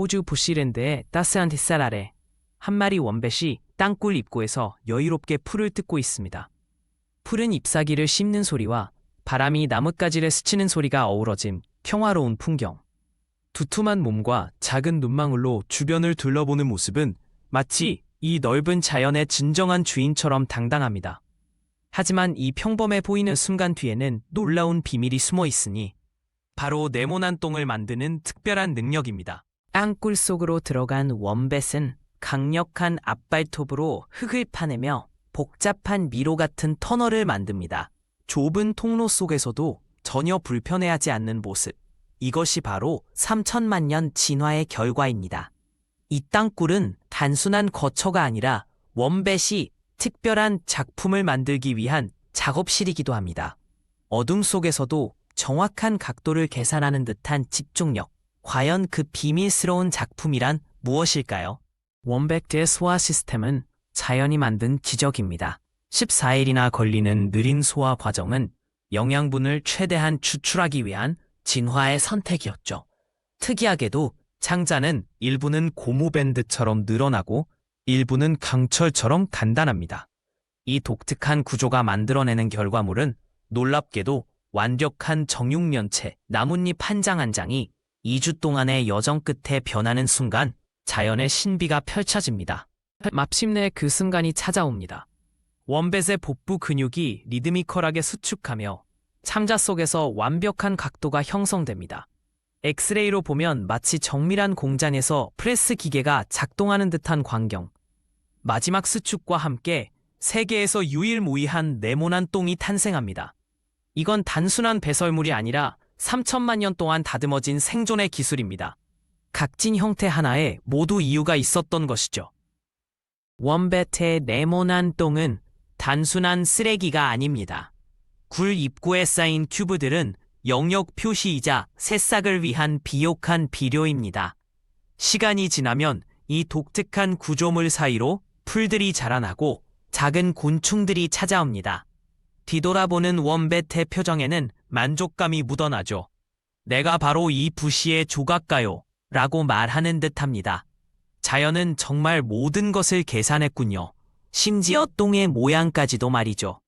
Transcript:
호주 부시랜드의 따스한 햇살 아래 한 마리 원뱃이 땅굴 입구에서 여유롭게 풀을 뜯고 있습니다. 푸른 잎사귀를 씹는 소리와 바람이 나뭇가지를 스치는 소리가 어우러진 평화로운 풍경. 두툼한 몸과 작은 눈망울로 주변을 둘러보는 모습은 마치 이 넓은 자연의 진정한 주인처럼 당당합니다. 하지만 이 평범해 보이는 순간 뒤에는 놀라운 비밀이 숨어 있으니 바로 네모난 똥을 만드는 특별한 능력입니다. 땅굴 속으로 들어간 원뱃은 강력한 앞발톱으로 흙을 파내며 복잡한 미로 같은 터널을 만듭니다. 좁은 통로 속에서도 전혀 불편해하지 않는 모습. 이것이 바로 3천만 년 진화의 결과입니다. 이 땅굴은 단순한 거처가 아니라 원뱃이 특별한 작품을 만들기 위한 작업실이기도 합니다. 어둠 속에서도 정확한 각도를 계산하는 듯한 집중력. 과연 그 비밀스러운 작품이란 무엇일까요? 원백제의 소화 시스템은 자연이 만든 기적입니다. 14일이나 걸리는 느린 소화 과정은 영양분을 최대한 추출하기 위한 진화의 선택이었죠. 특이하게도 창자는 일부는 고무밴드처럼 늘어나고 일부는 강철처럼 단단합니다. 이 독특한 구조가 만들어내는 결과물은 놀랍게도 완벽한 정육면체 나뭇잎 한 장 한 장이 2주 동안의 여정 끝에 변하는 순간 자연의 신비가 펼쳐집니다. 마침내 그 순간이 찾아옵니다. 원뱃의 복부 근육이 리드미컬하게 수축하며 참자 속에서 완벽한 각도가 형성됩니다. 엑스레이로 보면 마치 정밀한 공장에서 프레스 기계가 작동하는 듯한 광경. 마지막 수축과 함께 세계에서 유일무이한 네모난 똥이 탄생합니다. 이건 단순한 배설물이 아니라 3천만 년 동안 다듬어진 생존의 기술입니다. 각진 형태 하나에 모두 이유가 있었던 것이죠. 원베트의 네모난 똥은 단순한 쓰레기가 아닙니다. 굴 입구에 쌓인 큐브들은 영역 표시이자 새싹을 위한 비옥한 비료입니다. 시간이 지나면 이 독특한 구조물 사이로 풀들이 자라나고 작은 곤충들이 찾아옵니다. 뒤돌아보는 원베트의 표정에는 만족감이 묻어나죠. 내가 바로 이 부시의 조각가요. 라고 말하는 듯 합니다. 자연은 정말 모든 것을 계산했군요. 심지어 똥의 모양까지도 말이죠.